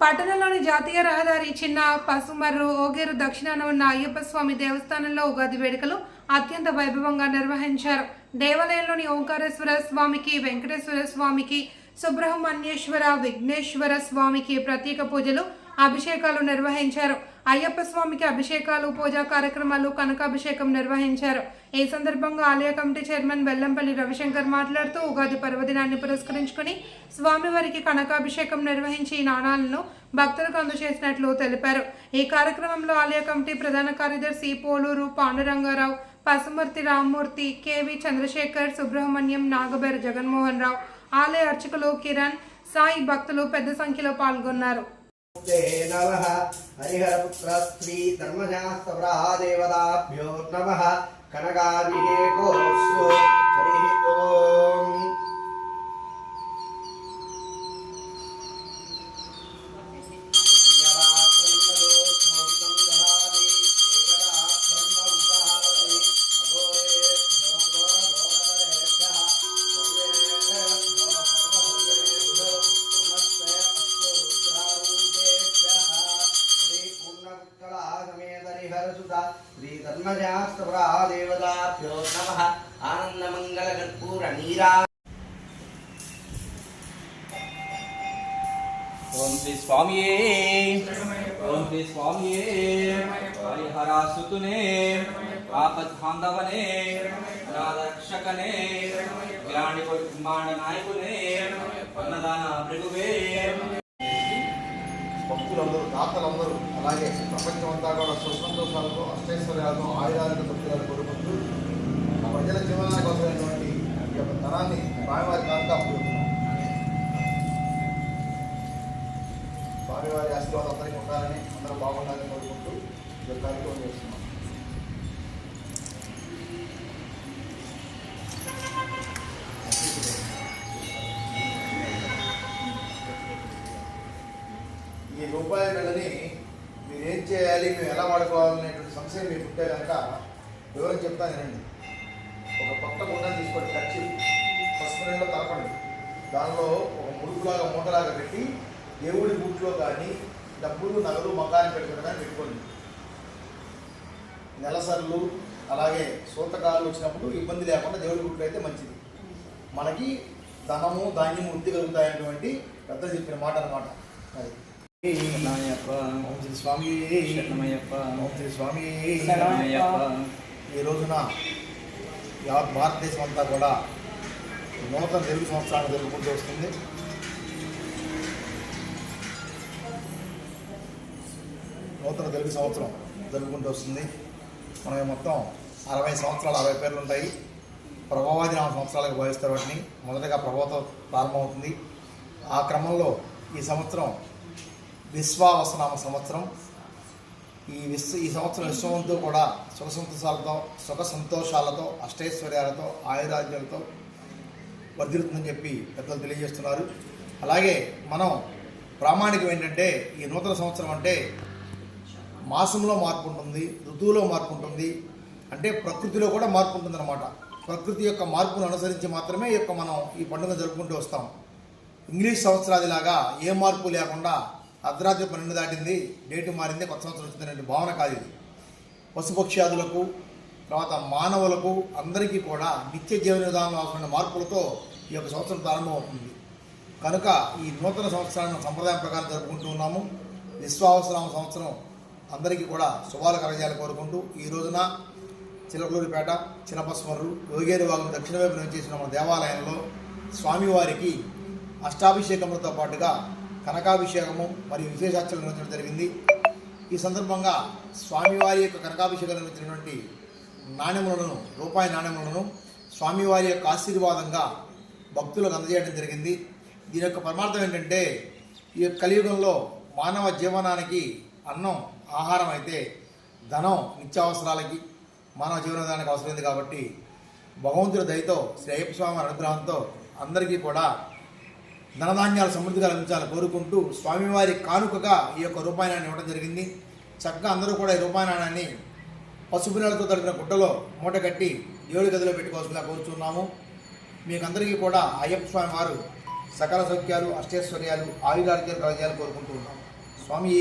పట్టణంలోని జాతీయ రహదారి చిన్న పసుమర్రు ఓగేరు దక్షిణాన ఉన్న అయ్యప్ప స్వామి దేవస్థానంలో ఉగాది వేడుకలు అత్యంత వైభవంగా నిర్వహించారు. దేవాలయంలోని ఓంకారేశ్వర స్వామికి వెంకటేశ్వర స్వామికి సుబ్రహ్మణ్యేశ్వర విఘ్నేశ్వర స్వామికి ప్రత్యేక పూజలు అభిషేకాలు నిర్వహించారు. అయ్యప్ప స్వామికి అభిషేకాలు పూజా కార్యక్రమాలు కనకాభిషేకం నిర్వహించారు. ఈ సందర్భంగా ఆలయ కమిటీ చైర్మన్ వెల్లంపల్లి రవిశంకర్ మాట్లాడుతూ ఉగాది పర్వదినాన్ని పురస్కరించుకుని స్వామివారికి కనకాభిషేకం నిర్వహించి ఈ నాణాలను భక్తులకు అందజేసినట్లు తెలిపారు. ఈ కార్యక్రమంలో ఆలయ కమిటీ ప్రధాన కార్యదర్శి పోలూరు పాండురంగారావు పసుమూర్తి రామ్మూర్తి కేవి చంద్రశేఖర్ సుబ్రహ్మణ్యం నాగబేరు జగన్మోహన్ రావు ఆలయ అర్చకులు కిరణ్ సాయి భక్తులు పెద్ద సంఖ్యలో పాల్గొన్నారు. नमस्ते नमः। हरिहरपुत्रस्त्री धर्मशास्त्रवरादेवताभ्यो नमः। नम कनका हरि ओम्। శ్రీ ధర్మశాస్త్రదేవతాభ్యో నమ ఆనందమంగళకర్పూర నీరా ఓం శ్రీ స్వామియే ఓం శ్రీ స్వామియే హరిహరాసుతునే ఆపద్బాంధవనే రక్షకనే గ్రాణి బ్రహ్మాండ నాయకునే అన్నదాన ప్రభువే దాతలందరూ అలాగే ప్రపంచం అంతా కూడా సుసంతోషాలతో అష్టైశ్వర్యాలతో ఆయుధాలతో తృప్తిగా కోరుకుంటూ ఆ ప్రజల జీవనానికి అవసరమైనటువంటి ఈ యొక్క ధనాన్ని స్వామివారి కాంతా పొందుతున్నాం ఆశీర్వాదం అందరికీ ఉండాలని అందరూ బాగుండాలని రూపాయి నెలని మీరు ఏం చేయాలి మేము ఎలా వాడుకోవాలనేటువంటి సంశయం మీకు ఉంటే కనుక వివరం చెప్తాను వినండి. ఒక పక్క గుండె తీసుకోండి ఖర్చు పసుపు నీళ్ళలో తలపండి. దానిలో ఒక ముడుపులాగా మూటలాగా పెట్టి దేవుడి బూట్లో కానీ డబ్బులు నగదు మకాన్ని పెట్టుకుని కానీ పెట్టుకోండి. నెలసర్లు అలాగే సూతకాలు వచ్చినప్పుడు ఇబ్బంది లేకుండా దేవుడి బూట్లు అయితే మంచిది. మనకి ధనము ధాన్యము వృద్ధి కలుగుతాయనేటువంటి పెద్ద చెప్పిన మాట అనమాట అది. శరణమయ్యప్ప. ఓం శ్రీ స్వామి. శరణమయ్యప్ప. ఓం శ్రీ స్వామి. శరణమయ్యప్ప. ఈ రోజున యావత్ భారతదేశం అంతా కూడా నూతన తెలుగు సంవత్సరాన్ని జరుపుకుంటూ వస్తుంది. నూతన తెలుగు సంవత్సరం జరుపుకుంటూ వస్తుంది. మనకి మొత్తం అరవై సంవత్సరాలు అరవై పేర్లు ఉంటాయి. ప్రభావాది నామ సంవత్సరాలకు భావిస్తారు వాటిని. మొదటగా ప్రభావం ప్రారంభమవుతుంది. ఆ క్రమంలో ఈ సంవత్సరం విశ్వావసనామ సంవత్సరం. ఈ విశ్వ ఈ సంవత్సరం విశ్వమంతో కూడా సుఖ సంతోషాలతో సుఖ సంతోషాలతో అష్టైశ్వర్యాలతో ఆయురాజ్యాలతో వర్ధిల్లుతుందని చెప్పి పెద్దలు తెలియజేస్తున్నారు. అలాగే మనం ప్రామాణికం ఏంటంటే ఈ నూతన సంవత్సరం అంటే మాసంలో మార్పు ఉంటుంది ఋతువులో మార్పు ఉంటుంది అంటే ప్రకృతిలో కూడా మార్పు ఉంటుందన్నమాట ప్రకృతి యొక్క మార్పును అనుసరించి మాత్రమే యొక్క మనం ఈ పండుగ జరుపుకుంటూ వస్తాం. ఇంగ్లీష్ సంవత్సరాదిలాగా ఏ మార్పు లేకుండా అర్ధరాత్రి పన్నెండు దాటింది డేటు మారింది కొత్త సంవత్సరం వచ్చిందనే భావన కాదు ఇది. పశుపక్ష్యాదులకు తర్వాత మానవులకు అందరికీ కూడా నిత్య జీవన విధానంలో అవసరమైన మార్పులతో ఈ యొక్క సంవత్సరం ప్రారంభమవుతుంది. కనుక ఈ నూతన సంవత్సరాన్ని సంప్రదాయం ప్రకారం జరుపుకుంటూ ఉన్నాము. విశ్వావసరామ సంవత్సరం అందరికీ కూడా శుభాలు కలగజేయాలని కోరుకుంటూ ఈ రోజున చిలకలూరిపేట చిన్నపస్మరు యోగేరు వాగం దక్షిణ వైపు చేసిన మన దేవాలయంలో స్వామివారికి అష్టాభిషేకములతో పాటుగా కనకాభిషేకము మరియు విశేషార్చనలు నిర్వహించడం జరిగింది. ఈ సందర్భంగా స్వామివారి యొక్క కనకాభిషేకం నిర్వహించినటువంటి నాణ్యములను రూపాయి నాణ్యములను స్వామివారి యొక్క ఆశీర్వాదంగా భక్తులకు అందజేయడం జరిగింది. దీని యొక్క పరమార్థం ఏంటంటే ఈ యొక్క కలియుగంలో మానవ జీవనానికి అన్నం ఆహారం అయితే ధనం నిత్యావసరాలకి మానవ జీవనదానికి అవసరమైంది కాబట్టి భగవంతుడి దయతో శ్రీ అయ్యప్ప స్వామి అనుగ్రహంతో అందరికీ కూడా ధనధాన్యాలు సమృద్ధిగా లభించాలని కోరుకుంటూ స్వామివారి కానుకగా ఈ యొక్క రూపాయి నాణ్యం ఇవ్వడం జరిగింది. చక్కగా అందరూ కూడా ఈ రూపాయి నాణ్యాన్ని పసుపు నీళ్ళతో తడిపిన గుడ్డలో మూట కట్టి దేవుడి గదిలో పెట్టుకోవాల్సిందిగా కోరుతున్నాము మీకు అందరికీ కూడా అయ్యప్ప స్వామి వారు సకల సౌఖ్యాలు అష్టైశ్వర్యాలు ఆయురారోగ్యాలు కలగాలని కోరుకుంటూ ఉన్నాము. స్వామి!